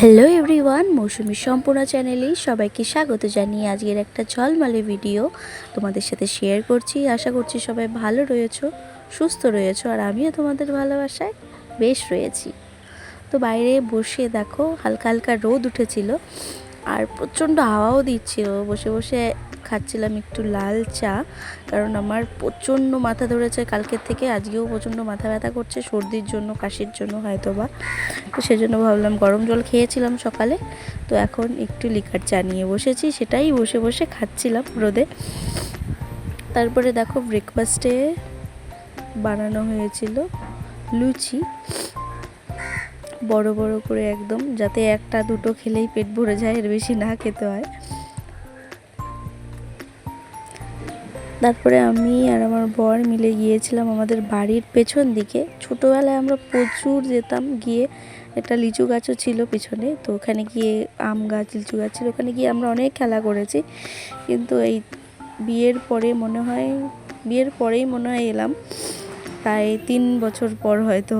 Hello everyone মৌসুমি সম্পূর্ণ চ্যানেলে সবাইকে স্বাগত জানিয়ে আজকের একটা ঝলমালে ভিডিও তোমাদের সাথে শেয়ার করছি। আশা করছি সবাই ভালো রয়েছ, সুস্থ রয়েছ, আর আমিও তোমাদের ভালোবাসায় বেশ রয়েছি। তো বাইরে বসে দেখো, হালকা হালকা রোদ উঠেছিল, আর প্রচণ্ড হাওয়াও দিচ্ছিল, বসে বসে খাচ্ছিলাম একটু লাল চা, কারণ আমার প্রচণ্ড মাথা ধরেছে কালকের থেকে, আজকেও প্রচণ্ড মাথা ব্যথা করছে, সর্দির জন্য, কাশির জন্য হয়তো বা তো সেজন্য ভাবলাম গরম জল খেয়েছিলাম সকালে, তো এখন একটু লিকার চা নিয়ে বসেছি, সেটাই বসে বসে খাচ্ছিলাম রোদে। তারপরে দেখো ব্রেকফাস্টে বানানো হয়েছিল লুচি। বড় বড় করে একদম, যাতে একটা দুটো খেলেই পেট ভরে যায়, এর বেশি না খেতে হয়। তারপরে আমি আর আমার বর মিলে গিয়েছিলাম আমাদের বাড়ির পেছন দিকে। ছোটোবেলায় আমরা প্রচুর যেতাম, গিয়ে একটা লিচু গাছও ছিল পিছনে, তো ওখানে গিয়ে আম গাছ, লিচু গাছ ছিল, ওখানে গিয়ে আমরা অনেক খেলা করেছি। কিন্তু এই বিয়ের পরে মনে হয়, বিয়ের পরেই মনে হয় এলাম। প্রায় তিন বছর পর হয়তো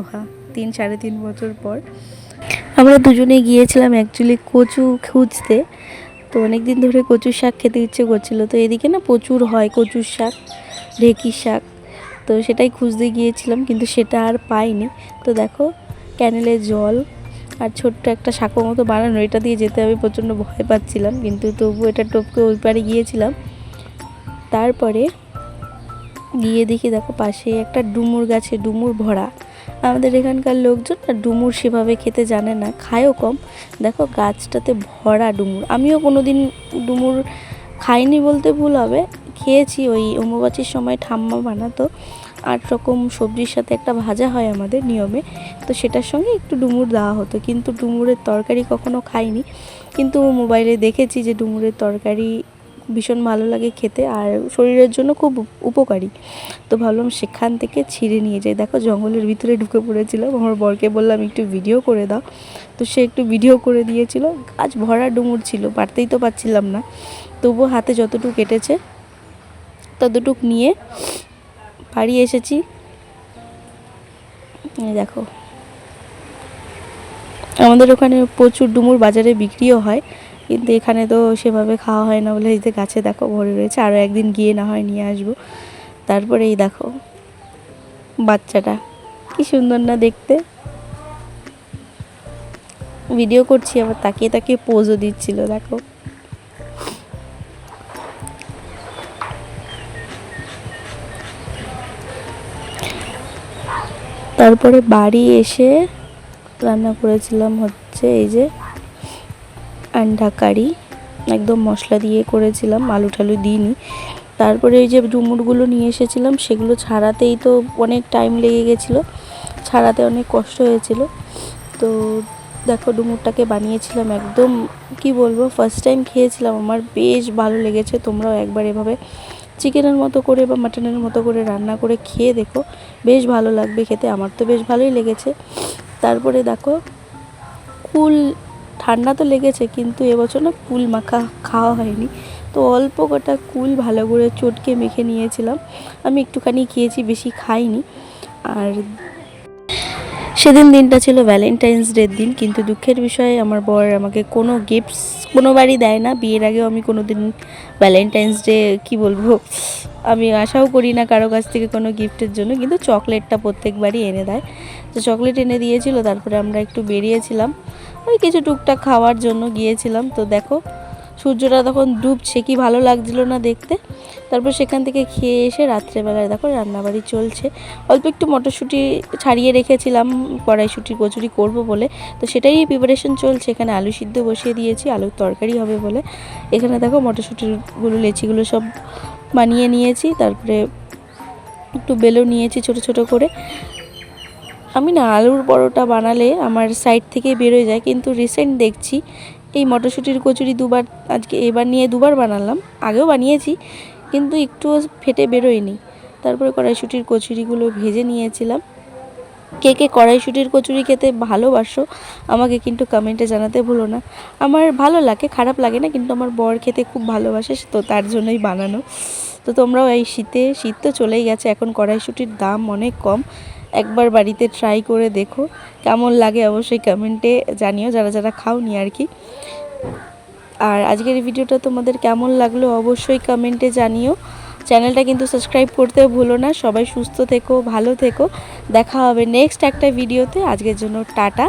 তিন, সাড়ে তিন বছর পর। আমরা দুজনে গিয়েছিলাম অ্যাকচুয়ালি কচু খুঁজতে। তো অনেক দিন ধরে কচুর শাক খেতে ইচ্ছে করছিল। তো এদিকে না প্রচুর হয় কচুর শাক ঢেঁকির শাক। তো সেটাই খুঁজতে গিয়েছিলাম, কিন্তু সেটা আর পাইনি। তো দেখো, ক্যানেলে জল আর ছোট্ট একটা শাঁখো মতো বানানো, এটা দিয়ে যেতে আমি প্রচণ্ড ভয় পাচ্ছিলাম। কিন্তু তবু এটা টপকে ওই পারে গিয়েছিলাম। তারপরে গিয়ে দেখি, দেখো পাশে একটা ডুমুর গাছে ডুমুর ভরা আমাদের এখানকার লোকজন না ডুমুর সেভাবে খেতে জানে না, খায়ও কম। দেখো গাছটাতে ভরা ডুমুর। আমিও কোনো দিন ডুমুর খাইনি বলতে ভুল হবে। খেয়েছি ওই অম্বুবাচীর সময় ঠাম্মা বানাতো। আট রকম সবজির সাথে একটা ভাজা হয় আমাদের নিয়মে। তো সেটার সঙ্গে একটু ডুমুর দেওয়া হতো। কিন্তু ডুমুরের তরকারি কখনো খাইনি। কিন্তু মোবাইলে দেখেছি যে ডুমুরের তরকারি ভীষণ ভালো লাগে খেতে আর শরীরের জন্য খুব উপকারী। তো ভাবলাম সেখান থেকে ছিঁড়ে নিয়ে যাই। দেখো জঙ্গলের ভিতরে ঢুকে পড়েছিলাম আমার বরকে বললাম, একটু ভিডিও করে দাও। তো সে একটু ভিডিও করে দিয়েছিল। গাছ ভরা ডুমুর ছিল, পারতেই তো পারছিলাম না। তবুও হাতে যতটুকু কেটেছে, ততটুক নিয়ে বাড়ি এসেছি। দেখো। আমাদের ওখানে প্রচুর ডুমুর বাজারে বিক্রিও হয়। কিন্তু এখানে তো সেভাবে খাওয়া হয় না বলে এই যে গাছে দেখো ভরে রয়েছে। আরও একদিন গিয়ে না হয় নিয়ে আসব। তারপরে এই দেখো বাচ্চাটা। কি সুন্দর না দেখতে। ভিডিও করছি আবার তাকিয়ে তাকিয়ে পোজও দিচ্ছিল, দেখো। তারপরে বাড়ি এসে রান্না করেছিলাম হচ্ছে এই যে আন্ডা কারি একদম মশলা দিয়ে করেছিলাম, আলু টালু দিইনি। তারপরে ওই যে ডুমুরগুলো নিয়ে এসেছিলাম, সেগুলো ছাড়াতেই তো অনেক টাইম লেগে গেছিল, ছাড়াতে অনেক কষ্ট হয়েছিল। তো দেখো ডুমুরটাকে বানিয়েছিলাম একদম, কি বলব ফার্স্ট টাইম খেয়েছিলাম, আমার বেশ ভালো লেগেছে। তোমরাও একবার এভাবে চিকেনের মতো করে বা মাটনের মতো করে রান্না করে খেয়ে দেখো, বেশ ভালো লাগবে খেতে, আমার তো বেশ ভালোই লেগেছে। তারপরে দেখো, কুল ঠান্ডা তো লেগেছে, কিন্তু এবছর না কুল মাখা খাওয়া হয়নি। তো অল্প কটা কুল ভালো করে চটকে মেখে নিয়েছিলাম। আমি একটুখানি খেয়েছি, বেশি খাইনি। আর সেদিন দিনটা ছিল ভ্যালেন্টাইন্স ডের দিন, কিন্তু দুঃখের বিষয়ে, আমার বর আমাকে কোনো গিফটস কোনোবারই দেয় না। বিয়ের আগেও আমি কোনো দিন ভ্যালেন্টাইন্স ডে কী বলব, আমি আশাও করি না কারও কাছ থেকে কোনো গিফটের জন্য, কিন্তু চকলেটটা প্রত্যেকবারই এনে দেয়। তো চকলেট এনে দিয়েছিল, তারপরে আমরা একটু বেরিয়েছিলাম। ওই কিছু টুকটাক খাওয়ার জন্য গিয়েছিলাম। তো দেখো সূর্যটা তখন ডুবছে, কি ভালো লাগছিল না দেখতে। তারপর সেখান থেকে খেয়ে এসে রাত্রেবেলায় দেখো রান্নাবাড়ি চলছে। অল্প একটু মটরশুঁটি ছাড়িয়ে রেখেছিলাম, কড়াইশুঁটি, কচুরি করব বলে। তো সেটাই প্রিপারেশন চলছে, এখানে আলু সিদ্ধ বসিয়ে দিয়েছি, আলুর তরকারি হবে বলে। এখানে দেখো মটরশুঁটিগুলো, লেচিগুলো সব বানিয়ে নিয়েছি, তারপরে একটু বেলো নিয়েছি ছোট ছোট করে। আমি না আলুর পরোটা বানালে আমার সাইড থেকে বেরোয় যায়, কিন্তু রিসেন্ট দেখছি এই মটরশুঁটির কচুরি দুবার, আজকে এবার নিয়ে দুবার বানালাম, আগেও বানিয়েছি, কিন্তু একটুও ফেটে বেরোয়নি। তারপরে কড়াইশুঁটির কচুরিগুলো ভেজে নিয়েছিলাম। কে কে কড়াইশুঁটির কচুরি খেতে ভালোবাসো, আমাকে কিন্তু কমেন্টে জানাতে ভুলো না। আমার ভালো লাগে, খারাপ লাগে না, কিন্তু আমার বর খেতে খুব ভালোবাসে তো তার জন্যই বানানো। তো তোমরাও এই শীতে, শীত তো চলেই গেছে, এখন কড়াইশুঁটির দাম অনেক কম। একবার বাড়িতে ট্রাই করে দেখো। কেমন লাগে অবশ্যই কমেন্টে জানিও, যারা যারা খাওনি আর কি। আর আজকের ভিডিওটা তোমাদের কেমন লাগল অবশ্যই কমেন্টে জানিও। চ্যানেলটা কিন্তু সাবস্ক্রাইব করতে ভুলো না। সবাই সুস্থ থেকো, ভালো থেকো। দেখা হবে নেক্সট একটা ভিডিওতে আজকের জন্য টাটা।